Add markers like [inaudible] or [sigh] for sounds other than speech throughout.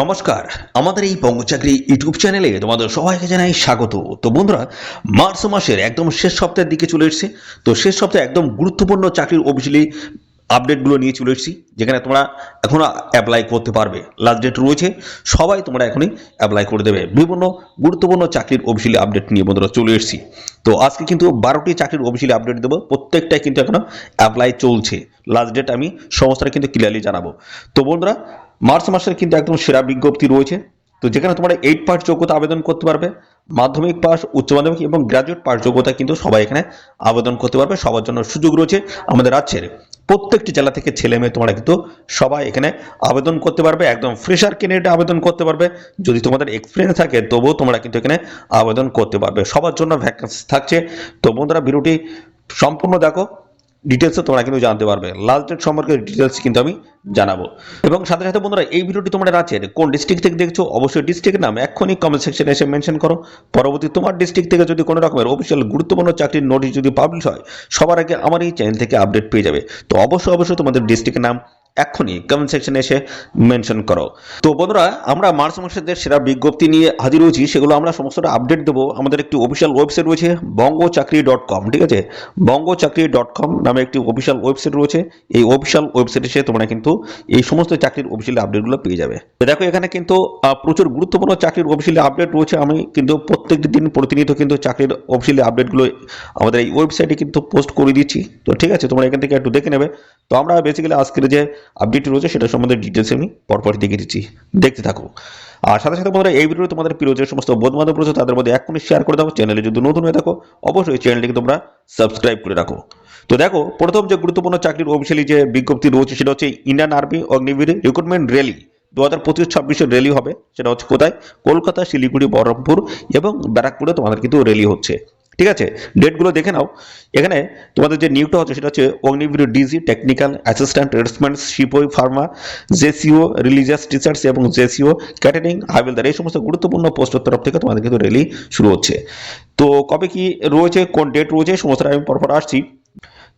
নমস্কার। আমাদের এই পঙ্গচাকরি ইউটিউব চ্যানেলে তোমাদের সবাইকে জানাই স্বাগত। তো বন্ধুরা, মার্চ মাসের একদম শেষ সপ্তাহের দিকে চলে এসেছে। তো শেষ সপ্তাহে একদম গুরুত্বপূর্ণ চাকরির অফিসিয়ালি আপডেটগুলো নিয়ে চলে এসেছি, যেখানে তোমরা এখনও অ্যাপ্লাই করতে পারবে। লাস্ট ডেট রয়েছে, সবাই তোমরা এখনই অ্যাপ্লাই করে দেবে। বিভিন্ন গুরুত্বপূর্ণ চাকরির অফিসিয়ালি আপডেট নিয়ে বন্ধুরা চলে এসেছি। তো আজকে কিন্তু বারোটি চাকরির অফিসিয়ালি আপডেট দেবো, প্রত্যেকটাই কিন্তু এখনও অ্যাপ্লাই চলছে। লাস্ট ডেট আমি সমস্তটা কিন্তু ক্লিয়ারলি জানাব। তো বন্ধুরা মার্চ মাসের কিন্তু একদম সেরা বিজ্ঞপ্তি রয়েছে। তো যেখানে তোমরা এইট পাস যোগ্যতা আবেদন করতে পারবে, মাধ্যমিক পাস উচ্চ মাধ্যমিক এবং গ্রাজুয়েট পাস যোগ্যতা কিন্তু সবাই এখানে আবেদন করতে পারবে। সবার জন্য সুযোগ রয়েছে আমাদের রাজ্যের প্রত্যেকটি জেলা থেকে ছেলে মেয়ে তোমরা কিন্তু সবাই এখানে আবেদন করতে পারবে। একদম ফ্রেশার ক্যান্ডিডেট আবেদন করতে পারবে। যদি তোমাদের এক্সপিরিয়েন্স থাকে, তবুও তোমরা কিন্তু এখানে আবেদন করতে পারবে। সবার জন্য ভ্যাকেন্সি থাকছে। তো বন্ধুরা, ভিডিওটি সম্পূর্ণ দেখো। ডিটেলসে তোমরা কিন্তু জানতে পারবে। লাস্ট ডেট সম্পর্কে ডিটেলস কিন্তু আমি জানাব। এবং সাথে সাথে বন্ধুরা, এই ভিডিওটি তোমাদের রাজ্যের কোন ডিস্ট্রিক্ট থেকে দেখছ, অবশ্যই ডিস্ট্রিক্ট নাম এক্ষুনি কমেন্ট সেকশনে এসে মেনশন করো। পরবর্তী তোমার ডিস্ট্রিক্ট থেকে যদি কোনো রকমের অফিসিয়াল গুরুত্বপূর্ণ চাকরির নোটিশ যদি পাবলিশ হয়, সবার আগে আমার এই চ্যানেল থেকে আপডেট পেয়ে যাবে। তো অবশ্যই অবশ্যই তোমাদের ডিস্ট্রিক্টের নাম এক্ষুনি কমেন্ট সেকশনে এসে মেনশন করো। তো বন্ধুরা, আমরা মার্চ মাসের সেরা বিজ্ঞপ্তি নিয়ে হাজির হয়েছি, সেগুলো আমরা সমস্তটা আপডেট দেবো। আমাদের একটি অফিসিয়াল ওয়েবসাইট রয়েছে বঙ্গচাকরি ডট কম ঠিক আছে? বঙ্গচাকরি ডট কম নামে একটি অফিসিয়াল ওয়েবসাইট রয়েছে। এই অফিসিয়াল ওয়েবসাইটে এসে তোমরা কিন্তু এই সমস্ত চাকরির অফিসিয়াল আপডেটগুলো পেয়ে যাবে। দেখো, এখানে কিন্তু প্রচুর গুরুত্বপূর্ণ চাকরির অফিসিয়াল আপডেট রয়েছে। আমি কিন্তু প্রত্যেকটি দিন প্রতিনিয়ত কিন্তু চাকরির অফিসিয়াল আপডেটগুলো আমাদের এই ওয়েবসাইটে কিন্তু পোস্ট করে দিচ্ছি। তো ঠিক আছে, তোমরা এখান থেকে একটু দেখে নেবে। তো আমরা বেসিক্যালি আজকের যে আপডেট রয়েছে সেটা সম্বন্ধে ডিটেলস আমি পরপর দেখিয়ে দিচ্ছি। দেখতে থাকো। আর সাথে সাথে বন্ধুরা, এই ভিডিও তোমাদের প্রিয় যে সমস্ত বন্ধু রয়েছে, তাদের মধ্যে এখনই শেয়ার করে দাও। চ্যানেলে যদি নতুন হয়ে থাকো, অবশ্যই চ্যানেলটিকে তোমরা সাবস্ক্রাইব করে রাখো। তো দেখো, প্রথম যে গুরুত্বপূর্ণ চাকরির অফিসিয়ালি যে বিজ্ঞপ্তি রয়েছে, সেটা হচ্ছে Indian army Agniveer recruitment rally দু হাজার পঁচিশ ছাব্বিশের র্যালি হবে। সেটা হচ্ছে কোথায়? কলকাতা, শিলিগুড়ি, বহরমপুর এবং ব্যারাকপুরে তোমাদের কিন্তু র্যালি হচ্ছে। ঠিক আছে? ডেটগুলো দেখে নাও। এখানে তোমাদের যে নিয়োগটা হচ্ছে সেটা হচ্ছে Agniveer DG technical assistant response শিপই pharma JCO religious teachers এবং জেসিও ক্যাটারিং হাবিলদার এই সমস্ত গুরুত্বপূর্ণ পোস্টের তরফ থেকে তোমাদের কিন্তু র্যালি শুরু হচ্ছে। তো কবে কি রয়েছে, কোন ডেট রয়েছে সমস্তটা আমি পরপর আসছি।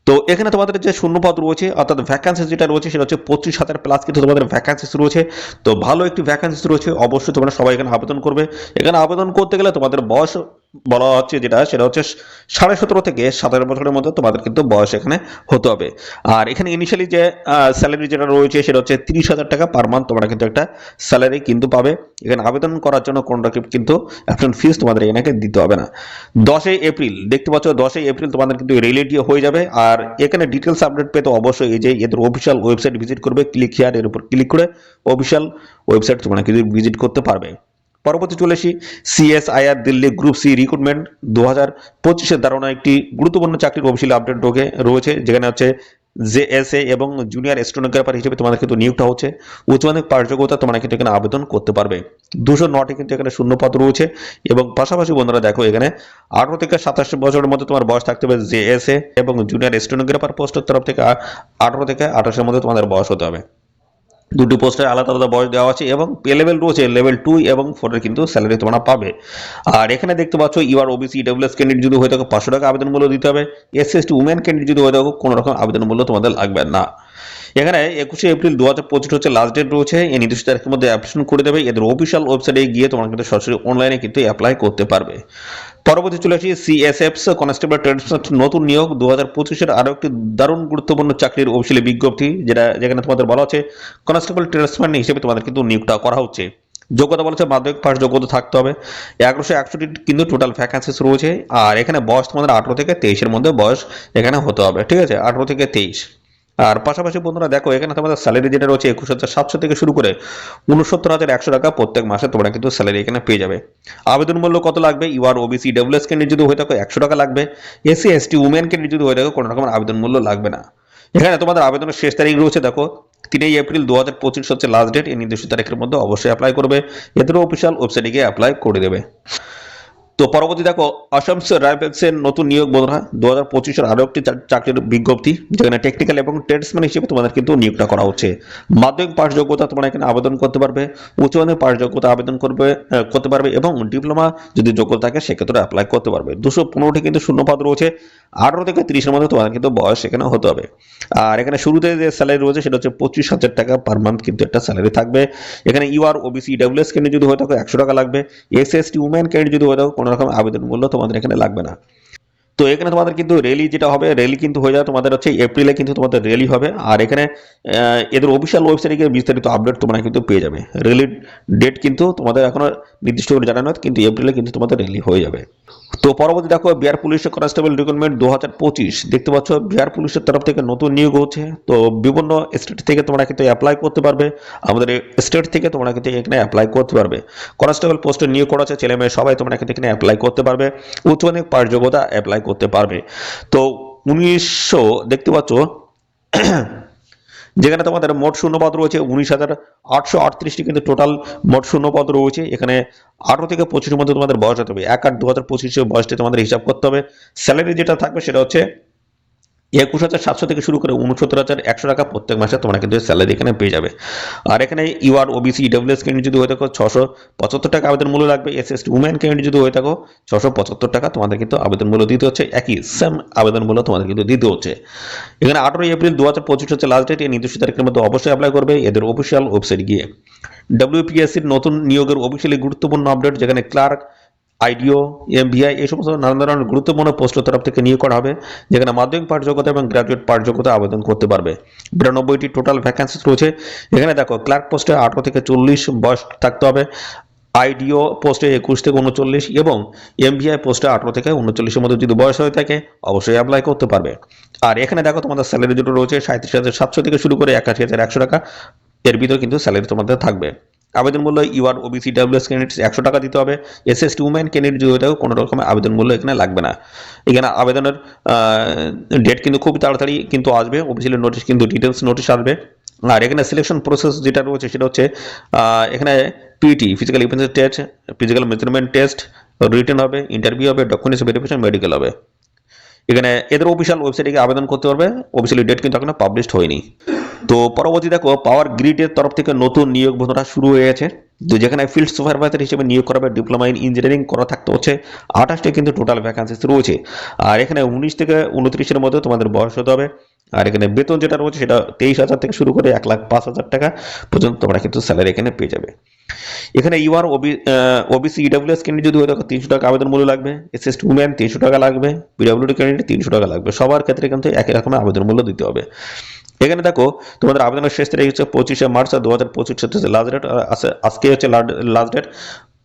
তো এখানে তোমাদের যে শূন্যপদ রয়েছে, অর্থাৎ ভ্যাকান্সি যেটা রয়েছে সেটা হচ্ছে পঁচিশ হাজার প্লাস কিন্তু তোমাদের ভ্যাকান্সিস রয়েছে। তো ভালো একটি ভ্যাকান্সিস রয়েছে, অবশ্যই তোমরা সবাই এখানে আবেদন করবে। এখানে আবেদন করতে গেলে তোমাদের বয়স বলা হচ্ছে যেটা, সেটা হচ্ছে সাড়ে সতেরো থেকে সাতারো বছরের মধ্যে তোমাদের কিন্তু বয়স এখানে হতে হবে। আর এখানে ইনিশিয়ালি যে স্যালারি যেটা রয়েছে, সেটা হচ্ছে তিরিশ হাজার টাকা পার মান্থ তোমরা কিন্তু একটা স্যালারি কিন্তু পাবে। এখানে আবেদন করার জন্য কোনো রকম কিন্তু অ্যাপশন ফিস তোমাদের এখানে দিতে হবে না। দশই এপ্রিল, দেখতে পাচ্ছ দশই এপ্রিল তোমাদের কিন্তু রিলেটি হয়ে যাবে। আর এখানে ডিটেলস আপডেট পেতে অবশ্যই এই যে, এদের অফিসিয়াল ওয়েবসাইট ভিজিট করবে ক্লিক হিয়ার এর উপর ক্লিক করে অফিসিয়াল ওয়েবসাইট তোমরা কিন্তু ভিজিট করতে পারবে। পরবর্তী চলে আসি CSIR Delhi group C recruitment দু হাজার পঁচিশের ধারণা একটি গুরুত্বপূর্ণ চাকরির অফিসিয়াল আপডেট ঢোকে রয়েছে, যেখানে হচ্ছে জেএসএ এবং জুনিয়র স্টোনোগ্রাফার হিসেবে তোমাদের কিন্তু নিয়োগটা হচ্ছে। উচ্চ মাধ্যমিক পাঠযোগ্যতা তোমরা কিন্তু এখানে আবেদন করতে পারবে। দুশো নটি কিন্তু এখানে শূন্যপদ রয়েছে এবং পাশাপাশি বন্ধুরা দেখো এখানে আঠারো থেকে সাতাশ বছরের মধ্যে তোমার বয়স থাকতে হবে জেএসএ এবং জুনিয়র স্টোনোগ্রাফার পোস্টের তরফ থেকে আঠারো থেকে আঠাশের মধ্যে তোমাদের বয়স হতে হবে। দুটি পোস্টে আলাদা আলাদা বয়স দেওয়া আছে এবং পে লেভেল রয়েছে লেভেল টু এবং ফোরের কিন্তু স্যালারি তোমরা পাবে। আর এখানে দেখতে পাচ্ছ ইউআর ওবিসি ডাব্লিউএস ক্যান্ডিডেট যদি হয়ে থাকো পাঁচশো টাকা আবেদন মূল্য দিতে হবে। S S T women candidate যদি হয়ে থাকো, কোনো রকম আবেদন মূল্য তোমাদের লাগবে না। এখানে একুশে এপ্রিল দু হাজার পঁচিশ হচ্ছে লাস্ট ডেট রয়েছে। এই নির্দিষ্ট তারিখের মধ্যে অ্যাপ্লিকেশন করে দেবে। এদের অফিসিয়াল ওয়েবসাইটে গিয়ে তোমরা কিন্তু সরাসরি অনলাইনে কিন্তু অ্যাপ্লাই করতে পারবে। পরবর্তী চলে আসি সিএসএফস কনস্টেবল ট্রেডসম্যান নতুন নিয়োগ। দু হাজার পঁচিশের আরও একটি দারুণ গুরুত্বপূর্ণ চাকরির অফিসিয়ালি বিজ্ঞপ্তি, যেটা যেখানে তোমাদের বলা হচ্ছে কনস্টেবল ট্রেডসম্যান হিসেবে তোমাদের কিন্তু নিয়োগটা করা হচ্ছে। যোগ্যতা বলেছে মাধ্যমিক পাস যোগ্যতা থাকতে হবে। এগারোশো একষট্টি কিন্তু টোটাল ভ্যাকান্সিস রয়েছে। আর এখানে বয়স তোমাদের আঠারো থেকে তেইশের মধ্যে বয়স এখানে হতে হবে। ঠিক আছে? আঠারো থেকে তেইশ। আর পাশাপাশি বন্ধুরা দেখো, এখানে তোমাদের স্যালারি যেটা রয়েছে একুশ হাজার সাতশো থেকে শুরু করে উনসত্তর হাজার একশো টাকা প্রত্যেক মাসে তোমরা কিন্তু স্যালারি এখানে পেয়ে যাবে। আবেদন মূল্য কত লাগবে? ইউআর ওবিসি ডাব্লিউএস ক্যান্ডিডেট যদি হয়ে থাকো একশো টাকা লাগবে। এসসি এসটি উমেন ক্যান্ডিডেট যদি হয়ে থাকো কোনো রকম আবেদন মূল্য লাগবে না। এখানে তোমাদের আবেদনের শেষ তারিখ রয়েছে, দেখো, তিনই এপ্রিল দু হাজার পঁচিশ হচ্ছে লাস্ট ডেট এই নির্দিষ্ট তারিখের মধ্যে অবশ্যই অ্যাপ্লাই করবে। এদেরও অফিসিয়াল ওয়েবসাইটে গিয়ে অ্যাপ্লাই করে দেবে। তো পরবর্তী দেখো আসাম রাইফেলসের নতুন নিয়োগ বন্ধুরা দু হাজার পঁচিশের আরও একটি চাকরির বিজ্ঞপ্তি, যেখানে টেকনিক্যাল এবং ট্রেডসম্যান হিসেবে তোমাদের কিন্তু নিয়োগটা করা হচ্ছে। মাধ্যমিক পাস যোগ্যতা তোমরা এখানে আবেদন করতে পারবে, উচ্চ মাধ্যমিক পাস যোগ্যতা আবেদন করবে করতে পারবে এবং ডিপ্লোমা যদি যোগ্যতা থাকে, সেক্ষেত্রে অ্যাপ্লাই করতে পারবে। দুশো পনেরোটি কিন্তু শূন্যপদ রয়েছে, আঠারো থেকে তিরিশের মধ্যে তোমাদের কিন্তু বয়স এখানে হতে হবে। আর এখানে শুরুতে যে স্যালারি রয়েছে, সেটা হচ্ছে পঁচিশ হাজার টাকা পার মান্থ কিন্তু একটা স্যালারি থাকবে। এখানে ইউআর ওবিসি ডাব্লিউএস ক্যান্ডিডেট যদি হয়ে থাকো, একশো টাকা লাগবে। S S T women candidate যদি হয়ে থাকো কোনো রকম আবেদন মূল্য তোমাদের এখানে লাগবে না। তো এখানে তোমাদের কিন্তু র্যালি যেটা হবে র্যালি কিন্তু হয়ে যাবে তোমাদের হচ্ছে এপ্রিলে কিন্তু তোমাদের র্যালি হবে। আর এখানে এদের অফিসিয়াল ওয়েবসাইটে গিয়ে বিস্তারিত আপডেট তোমরা কিন্তু পেয়ে যাবে। র্যালির ডেট কিন্তু তোমাদের এখনও নির্দিষ্ট করে জানানো কিন্তু এপ্রিলে কিন্তু তোমাদের র্যালি হয়ে যাবে। তো পরবর্তী দেখো বিহার পুলিশের কনস্টেবল রিক্রুটমেন্ট দু হাজার পঁচিশ। দেখতে পাচ্ছ বিহার পুলিশের তরফ থেকে নতুন নিয়োগ হচ্ছে। তো বিভিন্ন স্টেট থেকে তোমরা কিন্তু অ্যাপ্লাই করতে পারবে। আমাদের স্টেট থেকে তোমরা কিন্তু এখানে অ্যাপ্লাই করতে পারবে। কনস্টেবল পোস্টে নিয়োগ করা আছে ছেলে মেয়ে সবাই তোমরা কিন্তু এখানে অ্যাপ্লাই করতে পারবে। উচ্চ মাধ্যমিক পাস যোগ্যতা অ্যাপ্লাই করতে পারবে। তো উনিশশো, দেখতে পাচ্ছ, [clears throat] যেখানে তোমাদের মোট শূন্যপদ রয়েছে উনিশ হাজার আটশো আটত্রিশটি, কিন্তু টোটাল মোট শূন্যপদ রয়েছে এখানে আঠারো থেকে পঁচিশের মধ্যে তোমাদের বয়স হতে হবে। এক আট দু হাজার পঁচিশে বয়সটি তোমাদের হিসাব করতে হবে। স্যালারি যেটা থাকবে সেটা হচ্ছে একুশ হাজার সাতশো থেকে শুরু করে উনসত্তর হাজার একশো টাকা প্রত্যেক মাসে তোমরা কিন্তু স্যালারি এখানে পেয়ে যাবে। আর এখানে ইউআর ওবিসি ইডব্লিউএস ক্যান্ডিডেট যদি হয়ে থাকো, ছশো পঁচাত্তর টাকা আবেদন মূল্য লাগবে। এস এস উমেন ক্যান্ডিডেট যদি হয়ে থাকো, ছশো পঁচাত্তর টাকা তোমাদের কিন্তু আবেদন মূল্য দিতে হচ্ছে। একই সেম আবেদন মূল্য তোমাদের কিন্তু দিতে হচ্ছে। এখানে আঠারোই এপ্রিল দু হাজার পঁচিশ হচ্ছে লাস্ট ডেট এই নির্দিষ্ট তারিখের মধ্যে অবশ্যই অ্যাপ্লাই করবে এদের অফিসিয়াল ওয়েবসাইট গিয়ে। ডব্লিউপিএসসির নতুন নিয়োগের অফিসিয়ালি গুরুত্বপূর্ণ আপডেট যেখানে ক্লার্ক আইডিও, এমভিআই, এই সমস্ত নানান ধরনের গুরুত্বপূর্ণ পোস্টের তরফ থেকে নিয়োগ করা হবে, যেখানে মাধ্যমিক পাঠ যোগ্যতা এবং গ্রাজুয়েট পাঠ যোগ্যতা আবেদন করতে পারবে। বিরানব্বইটি টোটাল ভ্যাকান্সি রয়েছে। এখানে দেখো ক্লার্ক পোস্টে আঠারো থেকে চল্লিশ বয়স থাকতে হবে, আইডিও পোস্টে একুশ থেকে উনচল্লিশ এবং এমভিআই পোস্টে আঠারো থেকে উনচল্লিশের মধ্যে যদি বয়স হয়ে থাকে, অবশ্যই অ্যাপ্লাই করতে পারবে। আর এখানে দেখো, তোমাদের স্যালারি দুটো রয়েছে সাঁত্রিশ হাজার সাতশো থেকে শুরু করে একাশি হাজার একশো টাকা, এর ভিতরে কিন্তু স্যালারি তোমাদের থাকবে। আবেদন মূল্য ইউআর ওবিসি ডাব্লিউএস ক্যান্ডিডেট একশো টাকা দিতে হবে। এস এস উমেন ক্যান্ডিডেট যদি কোনো রকমের আবেদন মূল্য এখানে লাগবে না। এখানে আবেদনের ডেট কিন্তু খুব তাড়াতাড়ি কিন্তু আসবে। অফিসিয়ালি নোটিশ কিন্তু ডিটেলস নোটিশ আসবে। আর এখানে সিলেকশন প্রসেস যেটা রয়েছে সেটা হচ্ছে এখানে PT physical events test physical measurement test written হবে ইন্টারভিউ হবে ডকুমেন্টস ভেরিফিকেশন মেডিকেল হবে। এখানে এদের অফিসিয়াল ওয়েবসাইটে গিয়ে আবেদন করতে পারবে। অফিসিয়ালি ডেট কিন্তু এখনও পাবলিশড হয়নি। তো পরবর্তী দেখো পাওয়ার গ্রিডের তরফ থেকে নতুন নিয়োগ বন্ধুরা শুরু হয়ে গেছে। তো যেখানে ফিল্ড সুপারভাইজার হিসেবে নিয়োগ করাবে ডিপ্লোমা ইন ইঞ্জিনিয়ারিং করা থাকতে হচ্ছে। আঠাশটি কিন্তু টোটাল ভ্যাকান্সিস রয়েছে। আর এখানে উনিশ থেকে উনত্রিশের মধ্যে তোমাদের বয়স হতে হবে। আর এখানে বেতন যেটা রয়েছে, সেটা তেইশ হাজার থেকে শুরু করে এক লাখ পাঁচ হাজার টাকা পর্যন্ত তোমরা কিন্তু স্যালারি এখানে পেয়ে যাবে। এখানে UR OB OBC EWS candidate যদি হয়ে থাকো, তিনশো টাকা আবেদন মূল্য লাগবে। এস এস উম্যান তিনশো টাকা লাগবে। পিডাব্লিউডি ক্যান্ডিডেট তিনশো টাকা লাগবে। সবার ক্ষেত্রে কিন্তু একই রকমের আবেদন মূল্য দিতে হবে। এখানে দেখো, তোমাদের আবেদনের শেষ তারিখ হচ্ছে পঁচিশে মার্চ দু হাজার পঁচিশ হচ্ছে লাস্ট ডেট আজকে হচ্ছে লাস্ট ডেট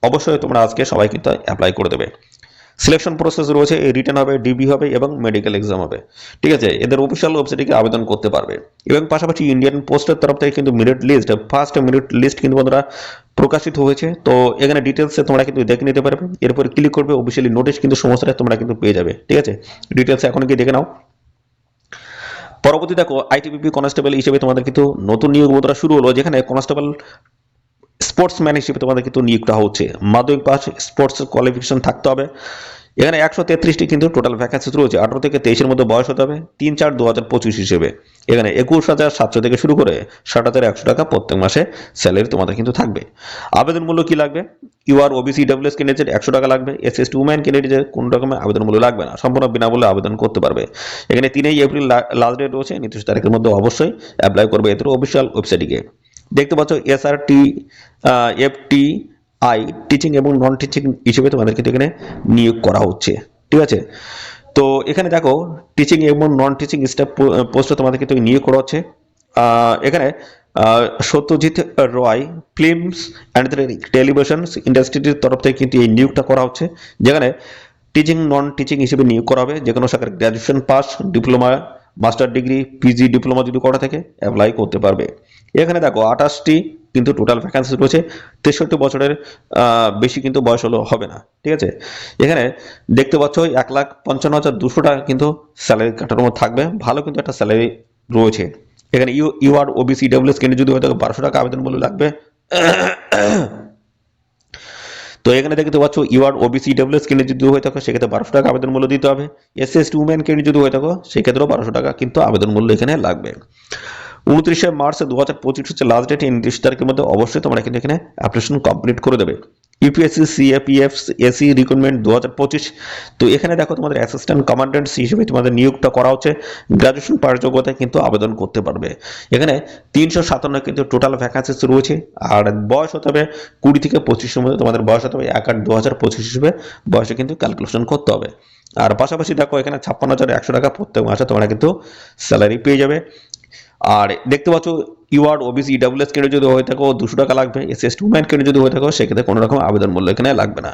অবশ্যই তোমরা আজকে সবাই কিন্তু অ্যাপ্লাই করে দেবে। সিলেকশন প্রসেস রয়েছে এই রিটার্ন হবে ডিবি হবে এবং মেডিকেল এক্সাম হবে। ঠিক আছে, এদের অফিসিয়াল ওয়েবসাইটে আবেদন করতে পারবে। এবং পাশাপাশি ইন্ডিয়ান পোস্টের তরফ থেকে কিন্তু merit list first merit list কিন্তু বন্ধুরা প্রকাশিত হয়েছে। তো এখানে ডিটেলসে তোমরা কিন্তু দেখে নিতে পারবে। এরপর ক্লিক করবে অফিসিয়ালি নোটিশ কিন্তু সমস্যাটা তোমরা কিন্তু পেয়ে যাবে। ঠিক আছে ডিটেলসে এখন গিয়ে দেখে নাও। পরবর্তী দেখো আইটিবিপি কনস্টেবল হিসেবে তোমাদের কিন্তু নতুন নিয়োগ মুদ্রা শুরু হলো, যেখানে কনস্টেবল স্পোর্টসম্যান হিসেবে তোমাদের কিন্তু নিয়োগটা হচ্ছে। মাধ্যমিক পাস স্পোর্টস কোয়ালিফিকেশন থাকতে হবে। এখানে একশো তেত্রিশটি কিন্তু টোটাল ভ্যাকান্সি রয়েছে। আঠারো থেকে তেইশের মধ্যে বয়স হতে হবে তিন চার দু হাজার পঁচিশ হিসেবে। এখানে একুশ হাজার সাতশো থেকে শুরু করে ষাট হাজার একশো টাকা প্রত্যেক মাসে স্যালারি তোমাদের কিন্তু থাকবে। আবেদন মূল্য কি লাগবে? ইউআর ওবিসি ডাব্লিউএস ক্যান্ডিডেট একশো টাকা লাগবে। এস এস উম্যান ক্যান্ডিডেটের কোনো রকমের আবেদন মূল্য লাগবে না। সম্পূর্ণ বিনামূল্যে আবেদন করতে পারবে। এখানে তিনই এপ্রিল লাস্ট ডেট রয়েছে, নির্দিষ্ট তারিখের মধ্যে অবশ্যই অ্যাপ্লাই করবে এদের অফিসিয়াল ওয়েবসাইটে গিয়ে দেখতে পাচ্ছ এসআরটি এফটি আই টিচিং এবং নন টিচিং হিসেবে তোমাদের কিন্তু এখানে নিয়োগ করা হচ্ছে। ঠিক আছে? তো এখানে দেখো টিচিং এবং নন টিচিং স্টাফ পোস্টে তোমাদের কিন্তু নিয়োগ করা হচ্ছে। এখানে Satyajit Ray films and television ইন্ডাস্ট্রির তরফ থেকে কিন্তু এই নিয়োগটা করা হচ্ছে। যেখানে টিচিং নন টিচিং হিসেবে নিয়োগ করা হবে। যে কোনো শাখার graduation pass diploma master degree PG diploma যদি করা থাকে অ্যাপ্লাই করতে পারবে। এখানে দেখো আঠাশটি কিন্তু টোটাল ভ্যাকান্সি রয়েছে। তেষট্টি বছরের বেশি কিন্তু বয়স হলো, হবে না, ঠিক আছে? এখানে দেখতে পাচ্ছ এক লাখ পঞ্চান্ন হাজার দুশো টাকা কিন্তু স্যালারি কাটার মধ্যে থাকবে। ভালো কিন্তু একটা স্যালারি রয়েছে। এখানে ইউ ইউআর ওবিসি ডাব্লিউএস কেন্দ্রে যদি হয়তো বারোশো টাকা আবেদন মূল্য লাগবে। তো এখানে দেখতে পাচ্ছ ইউআর ওবিসি ডাব্লিউএস কেন্দ্রে যদি হয়ে থাকো সেক্ষেত্রে বারোশো টাকা আবেদন মূল্য দিতে হবে। এস এস টি উমেন কেন্দ্রে যদি হয়ে থাকো সেক্ষেত্রেও বারোশো টাকা কিন্তু আবেদন মূল্য এখানে লাগবে। উনত্রিশে মার্চ দু হাজার পঁচিশ হচ্ছে লাস্ট ডেট এই নির্দিষ্ট তারিখের মধ্যে অবশ্যই তোমরা কিন্তু এখানে অ্যাপ্লিকেশন কমপ্লিট করে দেবে। ইউপিএসসি সিএপিএফ এসি রিক্রুটমেন্ট দু হাজার পঁচিশ। তো এখানে দেখো তোমাদের অ্যাসিস্ট্যান্ট কমান্ডেন্ট হিসেবে তোমাদের নিয়োগটা করা হচ্ছে। গ্রাজুয়েশন পাওয়ার যোগ্যতায় কিন্তু আবেদন করতে পারবে। এখানে তিনশো সাতান্ন কিন্তু টোটাল ভ্যাকান্সিস রয়েছে। আর বয়স হতে হবে কুড়ি থেকে পঁচিশের মধ্যে। তোমাদের বয়স হতে হবে এক আট দু হাজার পঁচিশ হিসেবে বয়সে কিন্তু ক্যালকুলেশন করতে হবে। আর পাশাপাশি দেখো এখানে ছাপ্পান্ন হাজার একশো টাকা প্রত্যেক মাসে তোমরা কিন্তু স্যালারি পেয়ে যাবে। আর দেখতে পাচ্ছ ইউআর ওবিসি ইডাব্লিউএস কেন যদি হয়ে থাকো, দুশো টাকা লাগবে এস এস টু ম্যান কেন যদি হয়ে থাকো, সেক্ষেত্রে কোনো রকম আবেদন মূল্য এখানে লাগবে না।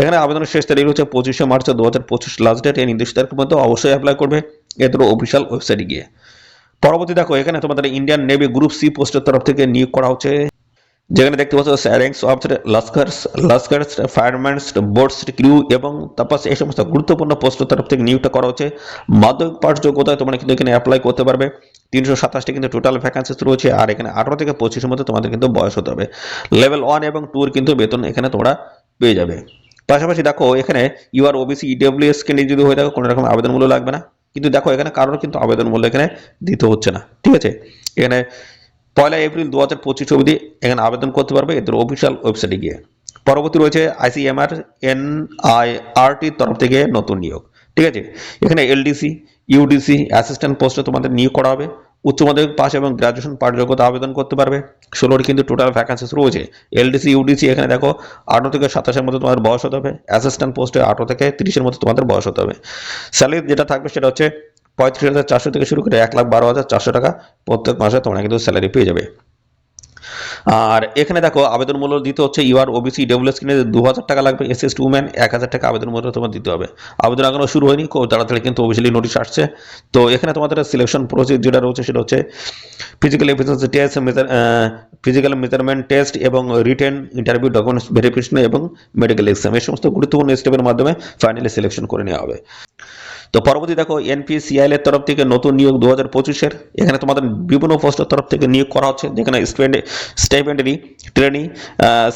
এখানে আবেদনের শেষ তারিখ হচ্ছে পঁচিশে মার্চ দু হাজার পঁচিশ লাস্ট ডেট এই নির্দিষ্ট তারিখের মধ্যে অবশ্যই অ্যাপ্লাই করবে, এদের অফিসিয়াল ওয়েবসাইটে গিয়ে। পরবর্তী দেখো, এখানে তোমাদের ইন্ডিয়ান নেভি গ্রুপ সি পোস্টের তরফ থেকে নিয়োগ করা হচ্ছে। যেখানে দেখতে পাচ্ছ ranks of lascars lascars firemen's boards crew এবং তারপর এই সমস্ত গুরুত্বপূর্ণ পোস্টের তরফ থেকে নিয়োগটা করা হচ্ছে। মাধ্যমিক পাঠ যোগ্যতায় তোমরা কিন্তু এখানে অ্যাপ্লাই করতে পারবে। তিনশো সাতাশটি কিন্তু টোটাল ভ্যাকান্সিস রয়েছে আর এখানে আঠারো থেকে পঁচিশের মধ্যে তোমাদের কিন্তু বয়স হতে হবে। লেভেল ওয়ান এবং টুর কিন্তু বেতন এখানে তোমরা পেয়ে যাবে। পাশাপাশি দেখো এখানে ইউআর ওবিসি ইডব্লিউএস কে নিয়ে যদি হয়ে থাকো, কোনো রকম আবেদন মূল্য লাগবে না। কিন্তু দেখো এখানে কারোর কিন্তু আবেদন মূল্য এখানে দিতে হচ্ছে না। ঠিক আছে? এখানে পয়লা এপ্রিল দু হাজার পঁচিশ অবধি এখানে আবেদন করতে পারবে এদের অফিসিয়াল ওয়েবসাইটে গিয়ে। পরবর্তী রয়েছে আইসিএমআর এন আই আরটির তরফ থেকে নতুন নিয়োগ। ঠিক আছে? এখানে এলডিসি ইউডিসি অ্যাসিস্ট্যান্ট পোস্টে তোমাদের নিয়োগ করা হবে। উচ্চ মাধ্যমিক পাস এবং গ্রাজুয়েশন পাঠ যোগ্যতা আবেদন করতে পারবে। ষোলোর কিন্তু টোটাল ভ্যাকান্সিস রয়েছে। এলডিসি ইউডিসি এখানে দেখো, আঠারো থেকে সাতাশের মধ্যে তোমাদের বয়স হতে হবে। অ্যাসিস্ট্যান্ট পোস্টে আঠারো থেকে তিরিশের মধ্যে তোমাদের বয়স হতে হবে। স্যালারি যেটা থাকবে সেটা হচ্ছে পঁয়ত্রিশ হাজার চারশো থেকে শুরু করে এক লাখ বারো হাজার চারশো টাকা প্রত্যেক মাসে তোমরা কিন্তু স্যালারি পেয়ে যাবে। আর এখানে দেখো, আবেদন মূল্য দিতে হচ্ছে ইউআর ওবিসি ডব্লিউএস কিনে দু হাজার টাকা লাগবে। এস এস টু ম্যান এক হাজার টাকা আবেদন মূল্য তোমার দিতে হবে। আবেদন এখনও শুরু হয়নি, খুব তাড়াতাড়ি কিন্তু অফিসিয়ালি নোটিশ আসছে। তো এখানে তোমাদের সিলেকশন প্রসেস যেটা রয়েছে সেটা হচ্ছে physical efficiency test measure physical measurement test এবং রিটেন ইন্টারভিউ ডকুমেন্টস ভেরিফিকেশন এবং মেডিকেল এক্সাম এই সমস্ত গুরুত্বপূর্ণ স্টেপের মাধ্যমে ফাইনালি সিলেকশন করে নেওয়া হবে। তো পরবর্তী দেখো এনপিসিআইএল এর তরফ থেকে নতুন নিয়োগ দু হাজার পঁচিশের। এখানে তোমাদের বিভিন্ন পোস্টের তরফ থেকে নিয়োগ করা হচ্ছে। যেখানে student stipendiary training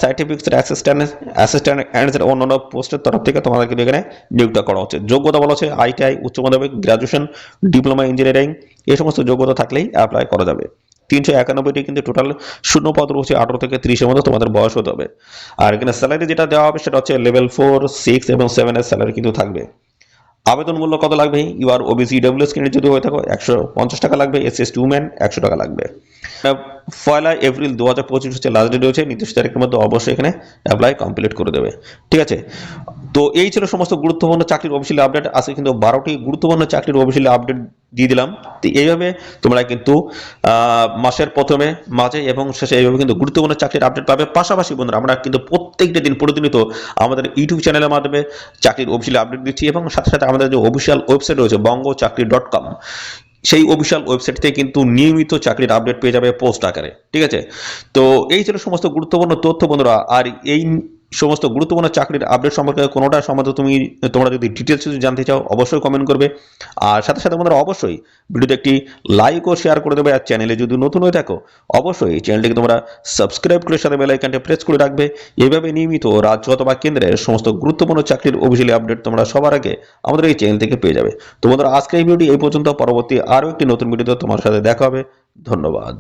certificate assistant assistant and অন্যান্য পোস্টের তরফ থেকে তোমাদের কিন্তু এখানে নিয়োগটা করা হচ্ছে। যোগ্যতা বলা হচ্ছে আইটিআই উচ্চ মাধ্যমিক গ্রাজুয়েশন ডিপ্লোমা ইঞ্জিনিয়ারিং এই সমস্ত যোগ্যতা থাকলেই অ্যাপ্লাই করা যাবে। তিনশো একানব্বইটি কিন্তু টোটাল শূন্য পদ রয়েছে, আঠারো থেকে তিরিশের মধ্যে তোমাদের বয়স হতে হবে। আর এখানে স্যালারি যেটা দেওয়া হবে সেটা হচ্ছে লেভেল ফোর সিক্স এবং সেভেনের স্যালারি কিন্তু থাকবে। আবেদন মূল্য কত লাগবে? ইউআর ওবিসি ডাব্লিউএস কিনে যদি হয়ে থাকো, একশো পঞ্চাশ টাকা লাগবে। এস এস ম্যান একশো টাকা লাগবে। পয়লা এপ্রিল দু হাজার পঁচিশ হচ্ছে লাস্ট ডেট রয়েছে, নির্দিষ্ট তারিখের মধ্যে অবশ্যই এখানে অ্যাপ্লাই কমপ্লিট করে দেবে। ঠিক আছে? তো এই ছিল সমস্ত গুরুত্বপূর্ণ চাকরির অফিসিয়াল আপডেট আজকে কিন্তু বারোটি গুরুত্বপূর্ণ চাকরির অফিসিয়াল আপডেট দিয়ে দিলাম। তো এইভাবে তোমরা কিন্তু মাসের প্রথমে, মাঝে এবং শেষে এইভাবে কিন্তু গুরুত্বপূর্ণ চাকরির আপডেট পাবে। পাশাপাশি বন্ধুরা, আমরা কিন্তু প্রত্যেকটা দিন প্রতিনিয়ত আমাদের ইউটিউব চ্যানেলের মাধ্যমে চাকরির অফিসিয়াল আপডেট দিচ্ছি এবং সাথে সাথে আমাদের যে অফিসিয়াল ওয়েবসাইট রয়েছে বঙ্গ চাকরি ডট কম সেই অফিসিয়াল ওয়েবসাইট থেকে কিন্তু নিয়মিত চাকরির আপডেট পেয়ে যাবে পোস্ট আকারে। ঠিক আছে? তো এই ছিল সমস্ত গুরুত্বপূর্ণ তথ্য বন্ধুরা। আর এই সমস্ত গুরুত্বপূর্ণ চাকরির আপডেট সম্পর্কে কোনোটা সম্বন্ধে তুমি, তোমরা যদি ডিটেলস যদি জানতে চাও, অবশ্যই কমেন্ট করবে। আর সাথে সাথে বন্ধুরা, অবশ্যই ভিডিওতে একটি লাইক ও শেয়ার করে দেবে। আর চ্যানেলে যদি নতুন হয়ে থাকো, অবশ্যই এই চ্যানেলটিকে তোমরা সাবস্ক্রাইব করে সাথে বেল আইকনটা প্রেস করে রাখবে। এইভাবে নিয়মিত রাজ্য অথবা কেন্দ্রের সমস্ত গুরুত্বপূর্ণ চাকরির অফিসিয়ালি আপডেট তোমরা সবার আগে আমাদের এই চ্যানেল থেকে পেয়ে যাবে। তোমাদের আজকের এই ভিডিওটি এই পর্যন্ত। পরবর্তী আরও একটি নতুন ভিডিওতে তোমার সাথে দেখা হবে। ধন্যবাদ।